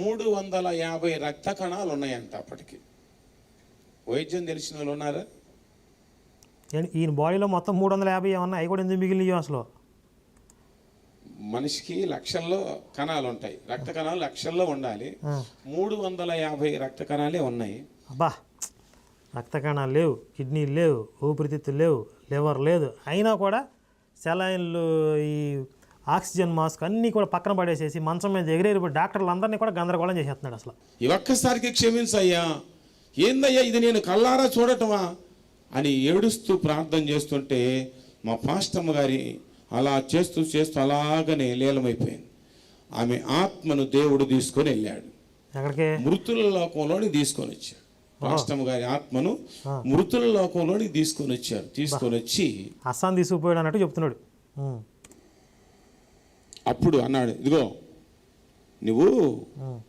మూడు వందల యాభై రక్త కణాలు ఉన్నాయంట అప్పటికి. వైద్యం తెలిసిన వాళ్ళు ఉన్నారా? ఈయన బాడీలో మొత్తం మూడు వందల యాభై ఏమన్నా? అవి కూడా ఎందుకు మిగిలినవి అసలు? మనిషికి లక్షల్లో కణాలు ఉంటాయి. రక్త కణాలు లక్షల్లో ఉండాలి. మూడు వందల యాభై రక్త కణాలే ఉన్నాయి. అబ్బా! రక్త కణాలు లేవు. కిడ్నీలు లేవు. ఊపిరితిత్తులు లేవు. లివర్ లేదు. అయినా కూడా సెలైన్లు ఈ ఆక్సిజన్ మాస్క్ అన్నీ కూడా పక్కన పడేసేసి మంచం మీద ఎగిరేరి డాక్టర్లు అందరినీ కూడా గందరగోళం చేసేస్తున్నాడు అసలు. ఈ ఒక్కసారికి క్షమించయ్యా. ఏందయ్యా ఇది నేను కల్లారా చూడటమా అని ఏడుస్తూ ప్రార్థన చేస్తుంటే మా పాస్టమ్మ గారి అలా చేస్తూ చేస్తూ అలాగనే లీలమైపోయింది. ఆమె ఆత్మను దేవుడు తీసుకొని వెళ్ళాడు. ఎక్కడికి? మృతుల లోకంలోని తీసుకొని వచ్చాడు. పాస్టమ్మ గారి ఆత్మను మృతుల లోకంలోని తీసుకొని వచ్చారు తీసుకొని వచ్చి అస్సాం తీసుకుపోయాడు అన్నట్టు చెప్తున్నాడు. అప్పుడు అన్నాడు ఇదిగో నువ్వు ఉం.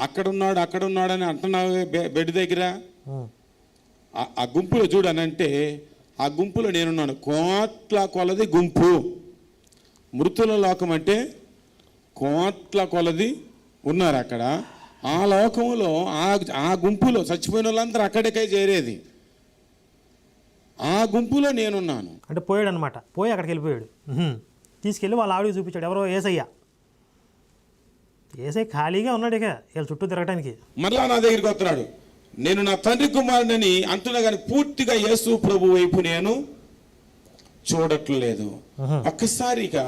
అక్కడున్నాడు అక్కడున్నాడని అంటున్నావు బెడ్ దగ్గర. ఆ- గుంపులో చూడనంటే ఆ గుంపులో నేనున్నాను. కోట్ల కొలది గుంపు. మృతుల లోకం అంటే కోట్ల కొలది ఉన్నారు అక్కడ. ఆ లోకంలో ఆ ఆ గుంపులో చచ్చిపోయిన వాళ్ళందరూ అక్కడికే చేరేది. ఆ గుంపులో నేనున్నాను. అంటే పోయాడు అనమాట పోయి అక్కడికి వెళ్ళిపోయాడు. తీసుకెళ్ళి వాళ్ళ ఆవిడకి చూపించాడు. ఎవరో ఏసయ్య. ఏసయ్య ఖాళీగా ఉన్నాడు ఇక. వీళ్ళ చుట్టూ తిరగటానికి. మరలా నా దగ్గరికి వస్తున్నాడు. నేను నా తండ్రి కుమారుడని అంటున్నా కానీ పూర్తిగా యేసు ప్రభు వైపు నేను చూడట్లేదు. ఒక్కసారిగా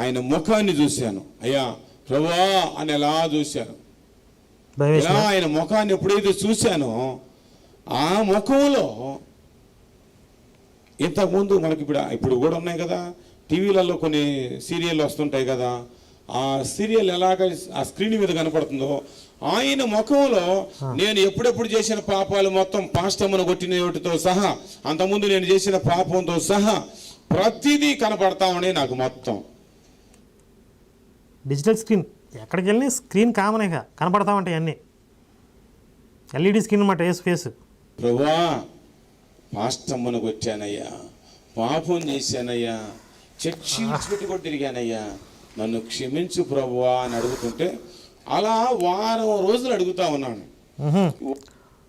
ఆయన ముఖాన్ని చూశాను. అయ్యా ప్రభా అని ఎలా చూశాను? ఇలా ఆయన ముఖాన్ని ఎప్పుడైతే చూశానో ఆ ముఖంలో ఇంతకుముందు మనకి ఇప్పుడు ఇప్పుడు కూడా ఉన్నాయి కదా. టీవీలలో కొన్ని సీరియల్ వస్తుంటాయి కదా ఆ సీరియల్ ఎలాగ ఆ స్క్రీన్ మీద కనపడుతుందో ఆయన ముఖంలో నేను ఎప్పుడెప్పుడు చేసిన పాపాలు మొత్తం పాష్టమును కొట్టిన వాటితో సహా అంతకుముందు నేను చేసిన పాపంతో సహా ప్రతిదీ కనపడతామని నాకు మొత్తం. డిజిటల్ స్క్రీన్ ఎక్కడికి వెళ్ళి స్క్రీన్ కామన్ ఇక కనపడతా ఉంటాయి అన్నీ. ఎల్ఈడి స్క్రీన్ అనమాట ఏసు ఫేస్. ప్రభువా పాష్టమ్మను కొట్టానయ్యా పాపం చేశానయ్యా చర్చి విడిచిపెట్టి కూడా తిరిగానయ్యా. నన్ను క్షమించు ప్రభువా అని అడుగుతుంటే అలా వారం రోజులు అడుగుతా ఉన్నాను.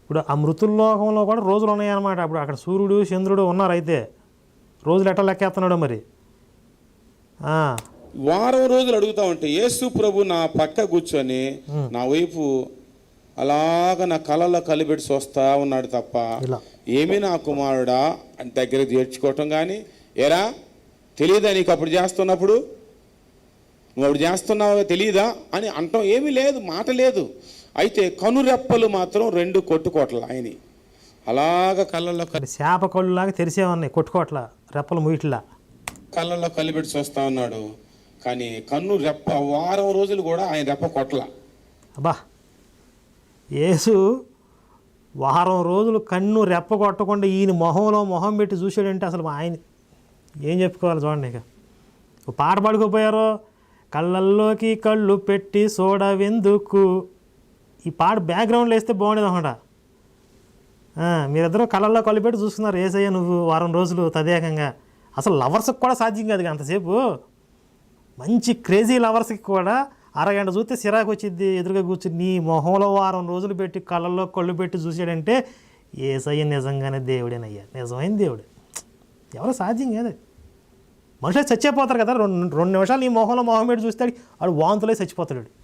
ఇప్పుడు ఆ మృతుల లోకంలో కూడా రోజులు ఉన్నాయన్నమాట. అప్పుడు అక్కడ సూర్యుడు చంద్రుడు ఉన్నారు అయితే. రోజులు ఎట్లా లెక్కేస్తున్నాడో మరి? వారం రోజులు అడుగుతా ఉంటే యేసు ప్రభు నా పక్క కూర్చొని నా వైపు అలాగ నా కళ్ళలో కలిపెట్టి చూస్తా ఉన్నాడు తప్ప ఏమి నా కుమారుడా? అని దగ్గర చేర్చుకోవటం కానీ ఎరా తెలియదా నీకు అప్పుడు చేస్తున్నప్పుడు? నువ్వు అప్పుడు చేస్తున్నావో తెలియదా అని అంటాం. ఏమీ లేదు మాట లేదు. అయితే కనురెప్పలు మాత్రం రెండు కొట్టుకోవట్ల ఆయన అలాగ కళ్ళల్లో మరి చేప కళ్ళు లాగా తెరిసే ఉన్నాయి కొట్టుకోట్ల రెప్పలు ముయిట్లా కళ్ళల్లో కలిపెట్టి చూస్తా ఉన్నాడు. కానీ కన్ను రెప్ప వారం రోజులు కూడా ఆయన రెప్ప కొట్ల అబ్బా యేసు వారం రోజులు కన్ను రెప్ప కొట్టకుండా ఈయన మొహంలో మొహం పెట్టి చూశాడంటే అసలు ఆయన ఏం చెప్పుకోవాలి చూడండి ఇక. ఓ పాట పాడుకోపోయారో? కళ్ళల్లోకి కళ్ళు పెట్టి చూడవెందుకు ఈ పాట బ్యాక్గ్రౌండ్లో వేస్తే బాగుండేది అనమాట మీరిద్దరూ కళ్ళల్లో కళ్ళు పెట్టి చూస్తున్నారు ఏసయ్య నువ్వు వారం రోజులు తదేకంగా. అసలు లవర్స్కి కూడా సాధ్యం కాదు అంతసేపు. మంచి క్రేజీ లవర్స్కి కూడా అరగంట చూస్తే సిరాకు వచ్చింది ఎదురుగా కూర్చుని నీ మొహంలో వారం రోజులు పెట్టి కళ్ళల్లో కళ్ళు పెట్టి చూసాడంటే ఏసయ్య నిజంగానే దేవుడేనయ్యా. నిజమైన దేవుడు. ఎవరు సాధ్యం కాదు. మనుషులు చచ్చిపోతారు కదా. రెండు రెండు నిమిషాలు నీ మొహంలో మొహం పెట్టి చూస్తాడు వాడు వాంతులే చచ్చిపోతాడు.